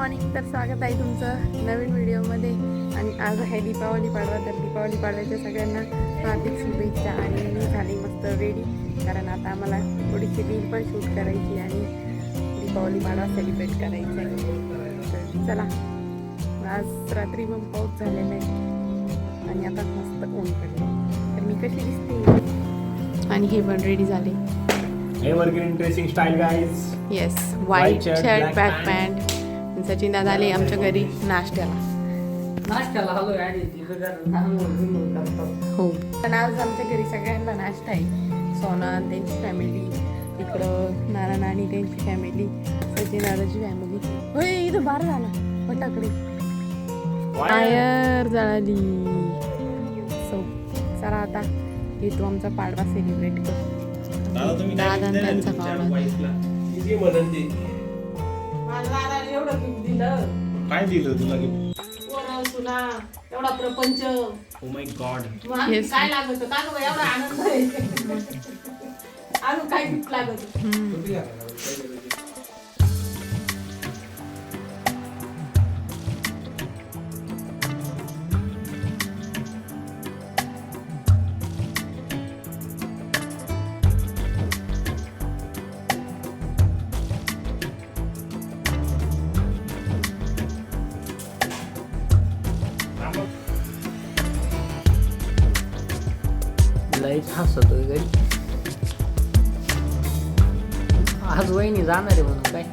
Morning तर स्वागत आहे तुमचं नवीन व्हिडिओमध्ये. आणि आज आहे दीपावली पाडवा तर दीपावली पाडव्याच्या सगळ्यांना हार्दिक शुभेच्छा आणि मी झाली मस्त रेडी कारण आता आम्हाला थोडीशी रील पण शूट करायची आणि दीपावली पाडवा सेलिब्रेट करायचा आहे. तर चला आज रात्री मग पाऊस झालेला आहे. आणि आता मस्त ऊन पडले तर मी कशी दिसते? आणि हे पण रेडी झाले. Evergreen dressing style guys yes white shirt, shirt black black pant Sachin दादा आले आमच्या घरी नाश्त्याला नाश्त्याला करतो हो पण आज आमच्या घरी सगळ्यांना नाश्ता आहे. सोना त्यांची फॅमिली इकडं नाना नानी त्यांची फॅमिली सचिन दादाची फॅमिली होय इथं बार झाला. फटाकडे. फायर जळाली. सो चला आता येतो आमचा पाडवा सेलिब्रेट करू दादा त्यांचा पाडवा एवढं दिलं. काय दिलं तुला गिफ्ट पोरं, तुला एवढा प्रपंच. ओ माय गॉड मग आणखी Yes. काय लागत का गं बाई, एवढा आनंद आहे. अजून काय गिफ्ट लागत लयच हसतोय घरी. आज वहिनी जाणार आहे म्हणून काय?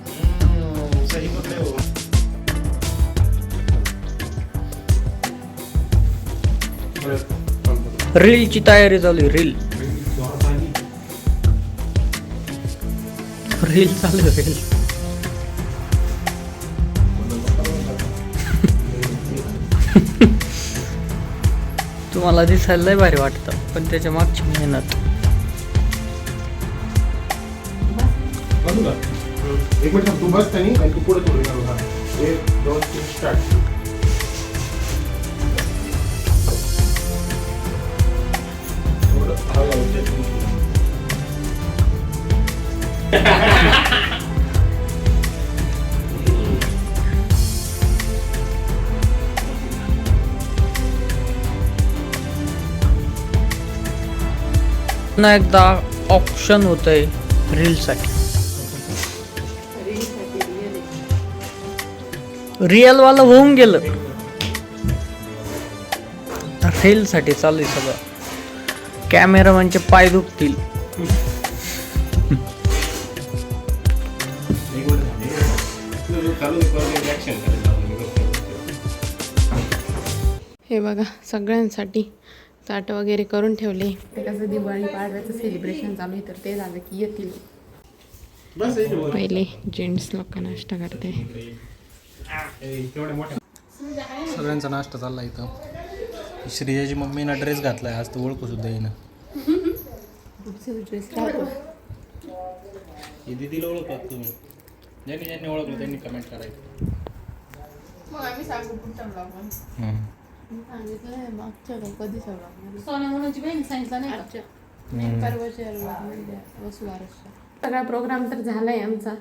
रीलची तयारी चालू आहे रील. रील चालू आहे रील. तुम्हाला दिसायला लय भारी वाटतं पण त्याच्या मागची मेहनत. बघू का एक मिनिट थांब, तू बस त्यांनी आणि तू पुढे थोडी करू हा एक दोन तीन स्टार्ट थोडं हळू हळू check पुन्हा एकदा ऑप्शन होत आहे रीलसाठी रिअलवालं होऊन गेलं रीलसाठी चालू आहे सगळं कॅमेरामॅनचे पाय दुखतील हे बघा सगळ्यांसाठी ताट वगैरे करून ठेवले. ते कसं दिवाळी पाडव्याचं सेलिब्रेशन चालू आहे तर ते झालं की येतील. पहिले जेंट्स लोक नाश्ता करते. सगळ्यांचा नाश्ता चालला इथं. श्रेयाची मम्मीनं ड्रेस घातलाय आज तर ओळखू सुद्धा येईना. ड्रेस दिदीला तुम्ही. ज्यांनी ज्यांनी ओळखलं त्यांनी कमेंट करायचं. सांगितलं मागच्या कधी सगळं सोन्या म्हणूनची बहीण सांगितलं नाही का? सगळा प्रोग्राम तर झालाय आमचा.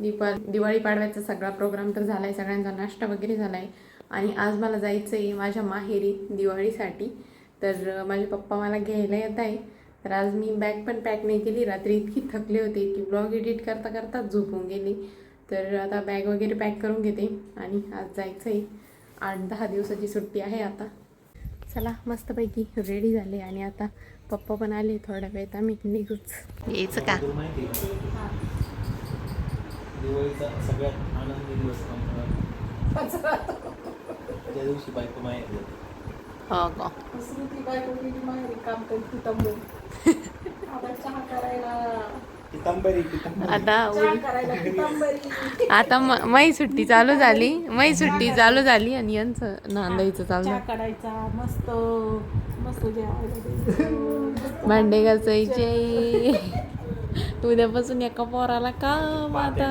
दीपा दिवाळी पाडव्याचा सगळा प्रोग्राम तर झालाय. सगळ्यांचा नाश्ता वगैरे झालाय. आणि आज मला जायचं आहे माझ्या माहेरी दिवाळीसाठी. तर माझे पप्पा मला घ्यायला येत आहे. तर आज मी बॅग पण पॅक नाही केली. रात्री इतकी थकले होते. की ब्लॉग एडिट करता करताच झोपून गेली. तर आता बॅग वगैरे पॅक करून घेते. आणि आज जायचं आहे आठ दहा दिवसाची सुट्टी आहे आता. चला मस्तपैकी रेडी झाले आणि आता पप्पा पण आले थोड्या वेळात. आम्ही निघूच. यायचं का? दिवाळीचा सगळ्यात आनंदी दिवस? त्या दिवशी बायको माहेर. हो का श्रुती बायको गेली माहेरी काम करत तंबू. आता चहा करायला आता आता म- सुट्टी चालू झाली. मै सुट्टी चालू झाली आणि यांचं नांदायचं चालू. करायचा मस्त मस्त. भांडे घासायचे. उद्यापासून एका पोराला काम आता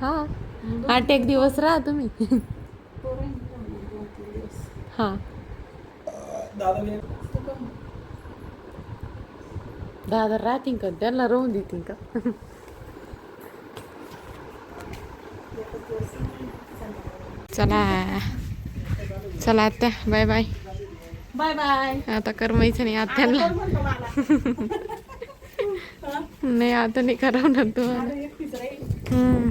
हा. आठ एक दिवस राहा तुम्ही. हा. दादा तू राहतील का त्यांना राहून देतील का चला. चला आत्या बाय बाय. बाय बाय आता करमायचं नाही आत्याला नाही आता नाही करवणार तुम्हाला हम्म.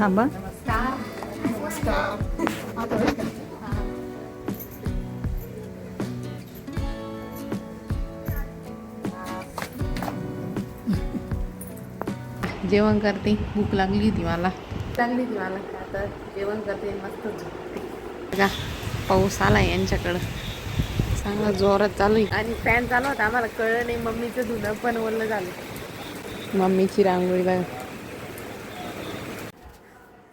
थांबा. जेवण करते. भूक लागली होती मला. लागली होती मला. आता जेवण करते मस्त बघा पाऊस आला यांच्याकडं. चांगला जोरात चालू आहे. आणि फॅन चालू होता. आम्हाला कळलं नाही. मम्मीचं धुणं पण ओलं झालं. मम्मीची रांगोळी बघा.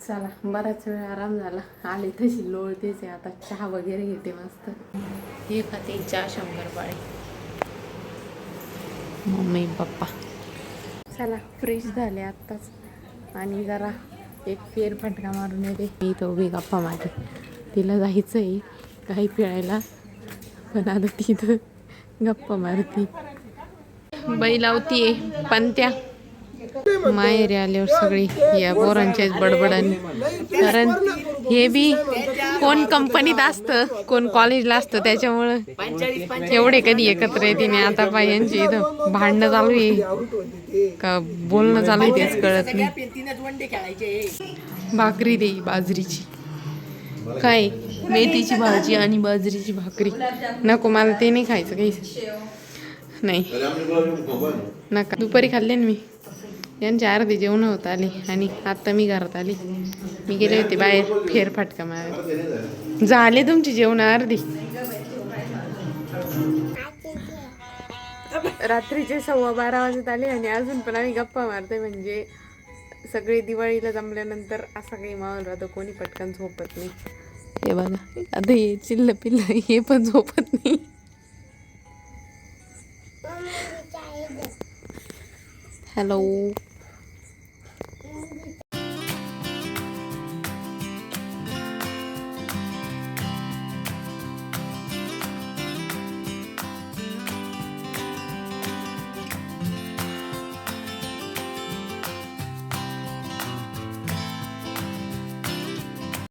चला बराच वेळ आराम झाला. आले तशी लोळतेच आहे आता चहा वगैरे घेते मस्त. हे खाते चहा शंभर पाळे. Mummy papa. चला फ्रेश झाले आत्ताच. आणि जरा एक फेरफटका मारून येते. मी तो उभी गप्पा मारते. तिला जायचं आहे काही फिरायला पण आता तिथं गप्पा मारती. बाई लावतीये पंत्या माहेरी आल्यावर सगळी या पोरांच्याच बडबडाने कारण हे बी कोण कंपनीत असतं कोण कॉलेजला असतं त्याच्यामुळं एवढे कधी एकत्र येते नाही. आता पाय यांची इथं भांडणं चालू आहे. का बोलणं चालू आहे तेच कळत नाही. भाकरी दे बाजरीची. काय? मेथीची भाजी आणि बाजरीची भाकरी. नको मला ते नाही खायचं काही नाही. नका. दुपारी खाल्ले ना मी. यांच्या अर्धी जेवण होत आली आणि आत्ता मी घरात आली. मी गेले होते बाहेर फेरफटका मारा झाले तुमची जेवण अर्धी. रात्रीचे सव्वा बारा वाजत आले आणि अजून पण आम्ही गप्पा मारते म्हणजे सगळे दिवाळीला जमल्यानंतर असा काही माहोल राहतो कोणी पटकन झोपत नाही. हे बघा आता हे चिल्ल पिल्ल हे पण झोपत नाही. हॅलो.